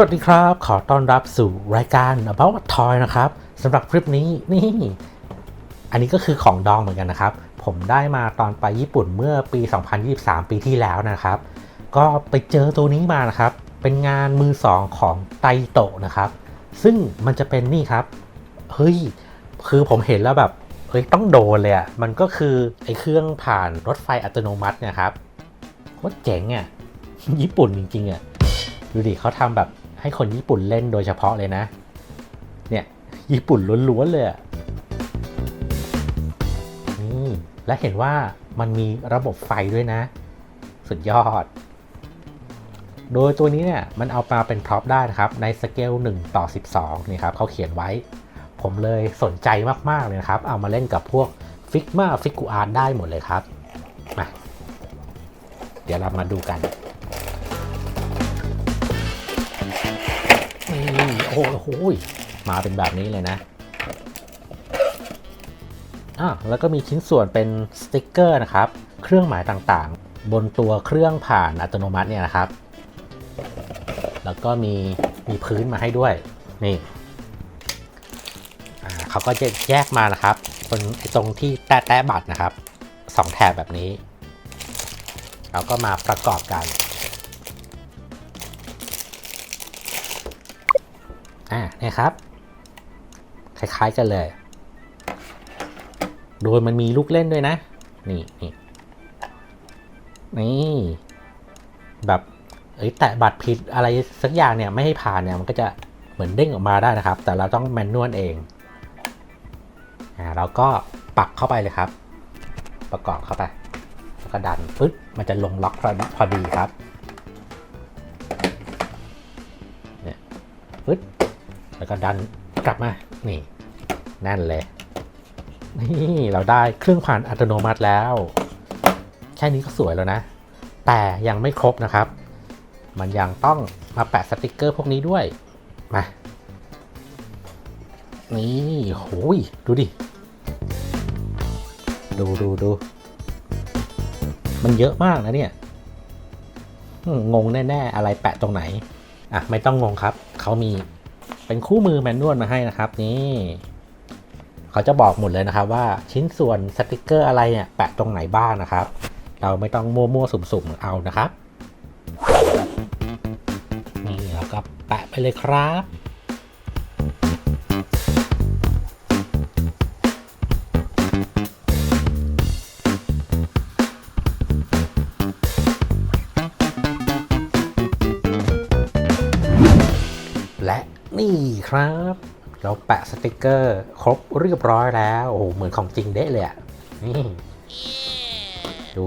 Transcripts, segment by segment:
วัสดีครับ ขอต้อนรับสู่รายการ About Toy นะครับสำหรับคลิปนี้นี่ อันนี้ก็คือของดองเหมือนกันนะครับ ผมได้มาตอนไปญี่ปุ่นเมื่อปี 2023 ปีที่แล้วนะครับ ก็ไปเจอตัวนี้มานะครับ เป็นงานมือสองของไตโตะนะครับ ซึ่งมันจะเป็นนี่ครับ เฮ้ย คือผมเห็นแล้วแบบเฮ้ยต้องโดนเลยอะ่ะมันก็คือไอ้เครื่องผ่านรถไฟอัตโนมัติเนะครับโคตรเจ๋งอะ่ะญี่ปุ่นจริงๆอะ่ะดูดิเขาทำแบบ ให้คนญี่ปุ่นเล่นโดยเฉพาะเลยนะ เนี่ย ญี่ปุ่นล้วนๆเลยนี่และเห็นว่ามันมีระบบไฟด้วยนะ สุดยอด โดยตัวนี้เนี่ยมันเอามาเป็นพร็อพได้นะครับ ในสเกล1ต่อ 12 นี่ครับเขาเขียนไว้ ผมเลยสนใจมาก ๆ เลยนะครับ เอามาเล่นกับพวกฟิกมาฟิกูอาร์ได้หมดเลยครับมาเดี๋ยวเรามาดูกัน โอ้โหมาเป็นแบบนี้เลยนะอะแล้วก็มีชิ้นส่วนเป็นสติกเกอร์นะครับ เครื่องหมายต่างๆ บนตัวเครื่องผ่านอัตโนมัติเนี่ยนะครับ แล้วก็มีมีพื้นมาให้ด้วยนี่เขาก็จะแยกมานะครับบนตรงที่แตะแตะบัตรนะครับสองแถบแบบนี้เราก็มาประกอบกัน อ่าเนี่ยครับ คล้ายๆกันเลย โดยมันมีลูกเล่นด้วยนะ นี่นี่นี่แบบเอ้ยแตะบัตรผิดอะไรสักอย่างเนี่ยไม่ให้ผ่านเนี่ยมันก็จะเหมือนเด้งออกมาได้นะครับ แต่เราต้องแมนนวลเองอ่าเราก็ปักเข้าไปเลยครับ ประกอบเข้าไปแล้วก็ดันปึ๊บมันจะลงล็อกพอดีพอดีครับเนี่ยปึ๊บ แล้วก็ดันกลับมา นี่แน่นเลย นี่เราได้เครื่องผ่านอัตโนมัติแล้ว แค่นี้ก็สวยแล้วนะ แต่ยังไม่ครบนะครับ มันยังต้องมาแปะสติกเกอร์พวกนี้ด้วย มา นี่โหยดูดิ ดูดูดูมันเยอะมากนะเนี่ย งงแน่ ๆ อะไรแปะตรงไหน อะ ไม่ต้องงงครับ เขามี เป็นคู่มือแมนนวลมาให้นะครับนี่เขาจะบอกหมดเลยนะครับว่าชิ้นส่วนสติกเกอร์อะไรเนี่ยแปะตรงไหนบ้างนะครับ เราไม่ต้องมั่วๆสุ่มๆเอานะครับนี่แล้วก็แปะไปเลยครับ นี่ครับ เราแปะสติกเกอร์ครบเรียบร้อยแล้ว โอ้โห เหมือนของจริงเด้เลยอะนี่ดู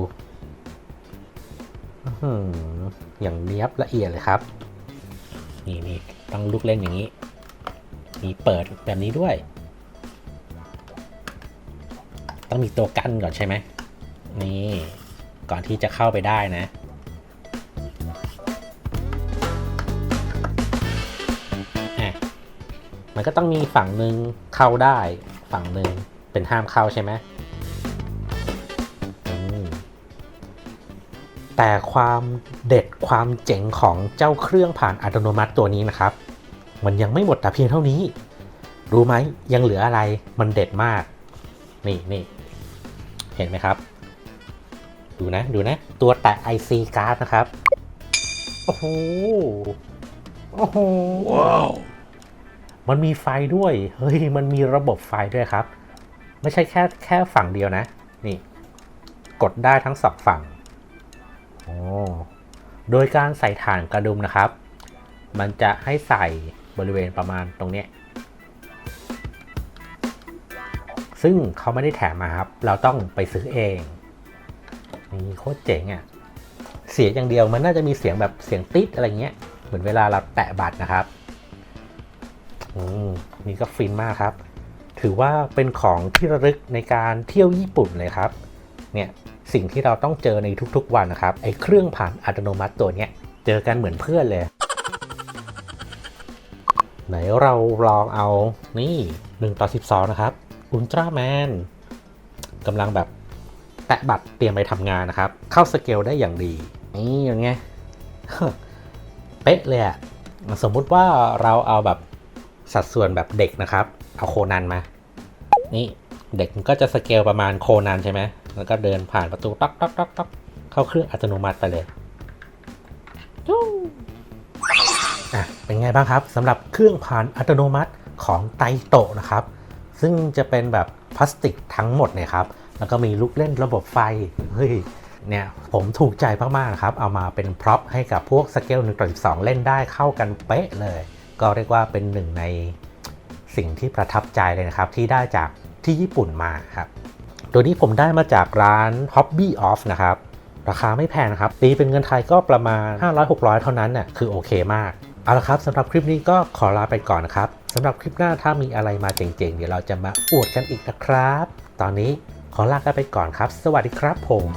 อย่างเนี้ยบละเอียดเลยครับ นี่นี่ต้องลูกเล่นอย่างนี้ มีเปิดแบบนี้ด้วย ต้องมีตัวกั้นก่อนใช่ไหมนี่ ก่อนที่จะเข้าไปได้นะ มันก็ต้องมีฝั่งหนึ่งเข้าได้ฝั่งหนึ่งเป็นห้ามเข้าใช่ไหมมแต่ความเด็ดความเจ๋งของเจ้าเครื่องผ่านอัตโนมัติตัวนี้นะครับ มันยังไม่หมดแต่เพียงเท่านี้ รู้ไหมยังเหลืออะไรมันเด็ดมาก นี่นี่เห็นไหมครับ ดูนะดูนะ ตัวแตะ IC card นะครับ โอ้โห โอ้โห มันมีไฟด้วย เฮ้ย มันมีระบบไฟด้วยครับ ไม่ใช่แค่แค่ฝั่งเดียวนะ นี่ กดได้ทั้งสองฝั่ง โอ้ โดยการใส่ถ่านกระดุมนะครับ มันจะให้ใส่บริเวณประมาณตรงเนี้ยซึ่งเขาไม่ได้แถมมาครับ เราต้องไปซื้อเอง นี่โคตรเจ๋งอะ่ะ เสียงอย่างเดียวมันน่าจะมีเสียงแบบเสียงติดอะไรเงี้ย เหมือนเวลาเราแตะบัตรนะครับ นี่ก็ฟินมากครับ ถือว่าเป็นของที่ระลึกในการเที่ยวญี่ปุ่นเลยครับ เนี่ยสิ่งที่เราต้องเจอในทุกๆวันนะครับ ไอ้เครื่องผ่านอัตโนมัติตัวเนี้ยเจอกันเหมือนเพื่อนเลย ไหนเราลองเอานี่1ต่อ12 นะครับอุลตร้าแมนกำลังแบบแตะบัตรเตรียมไปทำงานนะครับ เข้าสเกลได้อย่างดี นี่อย่างไงเป๊ะเลยอะสมมุติว่าเราเอาแบบ สัดส่วนแบบเด็กนะครับ เอาโคนันมา นี่เด็กมันก็จะสเกลประมาณโคนันใช่ไหมแล้วก็เดินผ่านประตูต๊อกต๊อกต๊อกต๊อกเข้าเครื่องอัตโนมัติไปเลยจู้อะเป็นไงบ้างครับสำหรับเครื่องผ่านอัตโนมัติของไตโตะนะครับ ซึ่งจะเป็นแบบพลาสติกทั้งหมดเนี่ยครับ แล้วก็มีลูกเล่นระบบไฟ เฮ้ย เนี่ยผมถูกใจมากๆนะครับ เอามาเป็นพร็อพให้กับพวกสเกล1ต่อ12 เล่นได้เข้ากันเป๊ะเลย ก็เรียกว่าเป็นหนึ่งในสิ่งที่ประทับใจเลยนะครับ ที่ได้จากที่ญี่ปุ่นมาครับ ตัวนี้ผมได้มาจากร้าน Hobby Off นะครับ ราคาไม่แพงนะครับ ตีเป็นเงินไทยก็ประมาณ 500-600 เท่านั้นน่ะคือโอเคมาก เอาละครับสำหรับคลิปนี้ก็ขอลาไปก่อนนะครับสำหรับคลิปหน้าถ้ามีอะไรมาเจ๋งๆ เดี๋ยวเราจะมาอวดกันอีกนะครับ ตอนนี้ขอลากันไปก่อนครับ สวัสดีครับผม